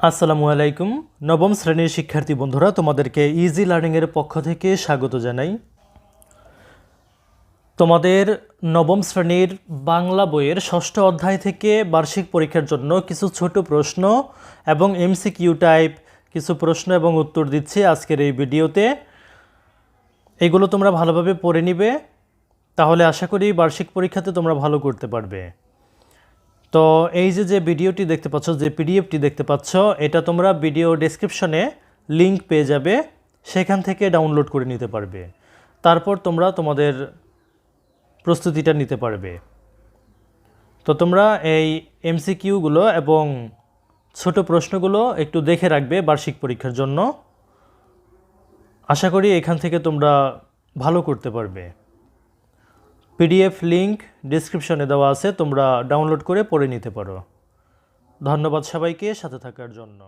আসসালামু আলাইকুম। নবম শ্রেণির শিক্ষার্থী বন্ধুরা, তোমাদেরকে ইজি লার্নিংয়ের পক্ষ থেকে স্বাগত জানাই। তোমাদের নবম শ্রেণির বাংলা বইয়ের ষষ্ঠ অধ্যায় থেকে বার্ষিক পরীক্ষার জন্য কিছু ছোট প্রশ্ন এবং এমসিকিউ টাইপ কিছু প্রশ্ন এবং উত্তর দিচ্ছি আজকের এই ভিডিওতে। এগুলো তোমরা ভালোভাবে পড়ে নিবে, তাহলে আশা করি বার্ষিক পরীক্ষাতে তোমরা ভালো করতে পারবে। তো এই যে যে ভিডিওটি দেখতে পাচ্ছ, যে পিডিএফটি দেখতে পাচ্ছ, এটা তোমরা ভিডিও ডেসক্রিপশনে লিংক পেয়ে যাবে, সেখান থেকে ডাউনলোড করে নিতে পারবে। তারপর তোমরা তোমাদের প্রস্তুতিটা নিতে পারবে। তো তোমরা এই এমসিকিউগুলো এবং ছোট প্রশ্নগুলো একটু দেখে রাখবে বার্ষিক পরীক্ষার জন্য। আশা করি এখান থেকে তোমরা ভালো করতে পারবে। পিডিএফ লিঙ্ক ডিসক্রিপশনে দেওয়া আছে, তোমরা ডাউনলোড করে পড়ে নিতে পারো। ধন্যবাদ সবাইকে, সাথে থাকার জন্য।